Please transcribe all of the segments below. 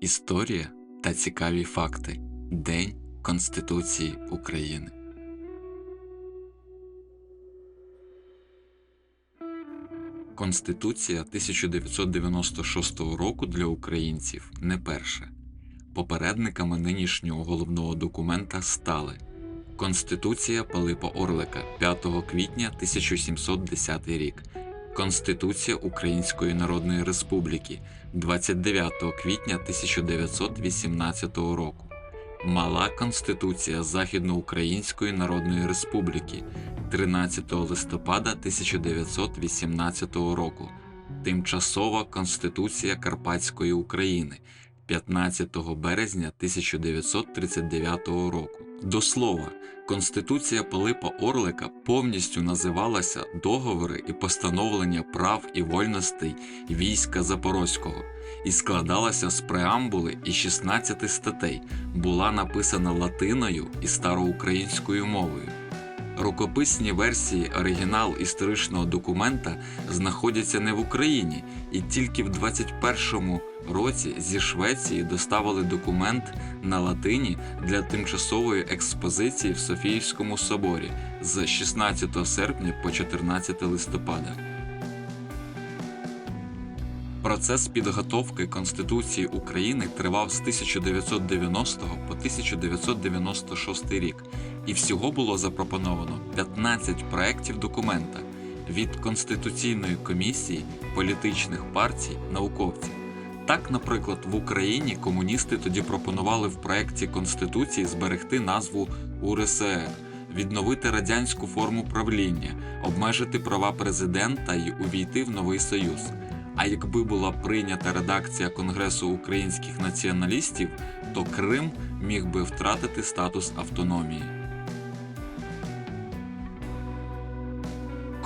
Історія та цікаві факти. День Конституції України. Конституція 1996 року для українців не перша. Попередниками нинішнього головного документа стали Конституція Пилипа Орлика 5 квітня 1710 рік, Конституція Української Народної Республіки 29 квітня 1918 року, Мала Конституція Західноукраїнської Народної Республіки 13 листопада 1918 року, Тимчасова Конституція Карпатської України 15 березня 1939 року. До слова, Конституція Пилипа Орлика повністю називалася Договори і постановлення прав і вольностей війська Запорозького і складалася з преамбули і 16 статей, була написана латиною і староукраїнською мовою. Рукописні версії оригінал історичного документа знаходяться не в Україні, і тільки в 21-му році зі Швеції доставили документ на латині для тимчасової експозиції в Софіївському соборі з 16 серпня по 14 листопада. Процес підготовки Конституції України тривав з 1990 по 1996 рік, і всього було запропоновано 15 проєктів документа від Конституційної комісії, політичних партій, науковців. Так, наприклад, в Україні комуністи тоді пропонували в проєкті Конституції зберегти назву УРСР, відновити радянську форму правління, обмежити права президента і увійти в новий союз. А якби була прийнята редакція Конгресу українських націоналістів, то Крим міг би втратити статус автономії.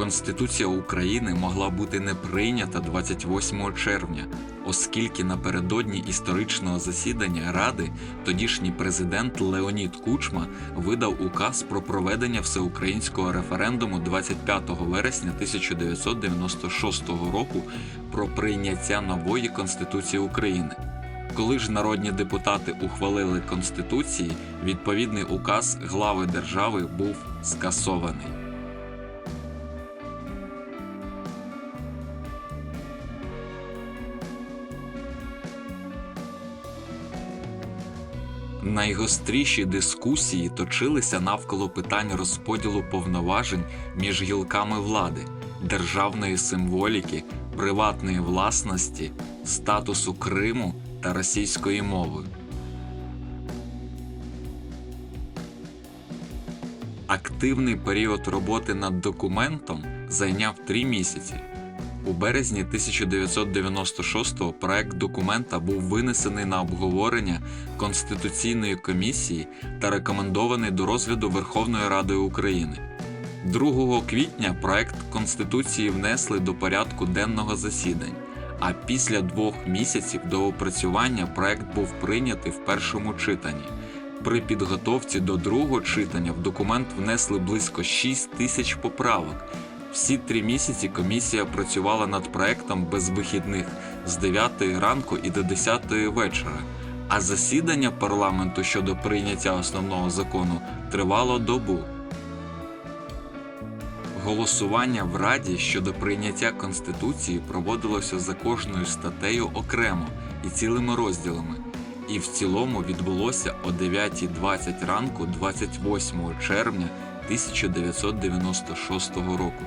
Конституція України могла бути не прийнята 28 червня, оскільки напередодні історичного засідання Ради тодішній президент Леонід Кучма видав указ про проведення всеукраїнського референдуму 25 вересня 1996 року про прийняття нової Конституції України. Коли ж народні депутати ухвалили Конституції, відповідний указ глави держави був скасований. Найгостріші дискусії точилися навколо питань розподілу повноважень між гілками влади, державної символіки, приватної власності, статусу Криму та російської мови. Активний період роботи над документом зайняв три місяці. У березні 1996-го проект документа був винесений на обговорення Конституційної комісії та рекомендований до розгляду Верховної Ради України. 2 квітня проект Конституції внесли до порядку денного засідань, а після двох місяців до опрацювання проект був прийнятий в першому читанні. При підготовці до другого читання в документ внесли близько 6 тисяч поправок. Всі три місяці комісія працювала над проектом без вихідних з 9 ранку і до 10 вечора, а засідання парламенту щодо прийняття основного закону тривало добу. Голосування в Раді щодо прийняття Конституції проводилося за кожною статтею окремо і цілими розділами, і в цілому відбулося о 9.20 ранку 28 червня 1996 року.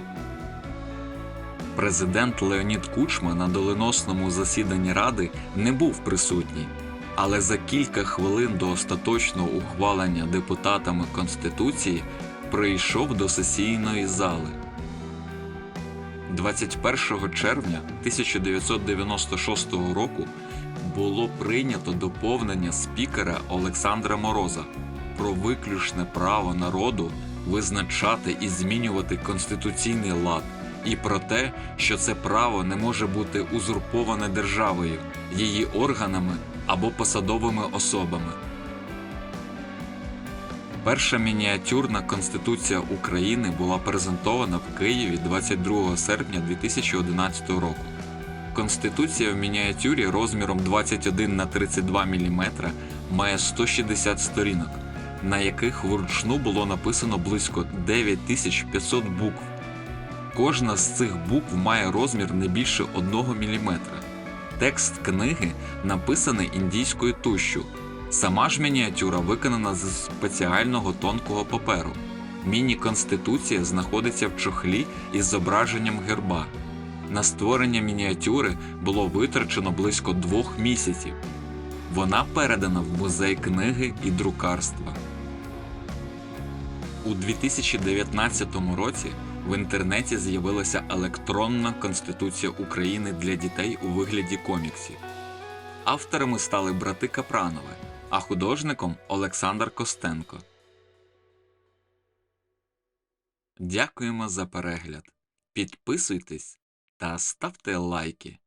Президент Леонід Кучма на доленосному засіданні Ради не був присутній, але за кілька хвилин до остаточного ухвалення депутатами Конституції прийшов до сесійної зали. 21 червня 1996 року було прийнято доповнення спікера Олександра Мороза про виключне право народу визначати і змінювати конституційний лад, і про те, що це право не може бути узурповане державою, її органами або посадовими особами. Перша мініатюрна Конституція України була презентована в Києві 22 серпня 2011 року. Конституція в мініатюрі розміром 21 на 32 мм має 160 сторінок, на яких вручну було написано близько 9500 букв. Кожна з цих букв має розмір не більше 1 мм. Текст книги написаний індійською тушшю. Сама ж мініатюра виконана з спеціального тонкого паперу. Міні-конституція знаходиться в чохлі із зображенням герба. На створення мініатюри було витрачено близько двох місяців. Вона передана в музей книги і друкарства. У 2019 році в інтернеті з'явилася електронна Конституція України для дітей у вигляді коміксів. Авторами стали брати Капранове, а художником Олександр Костенко. Дякуємо за перегляд. Підписуйтесь та ставте лайки.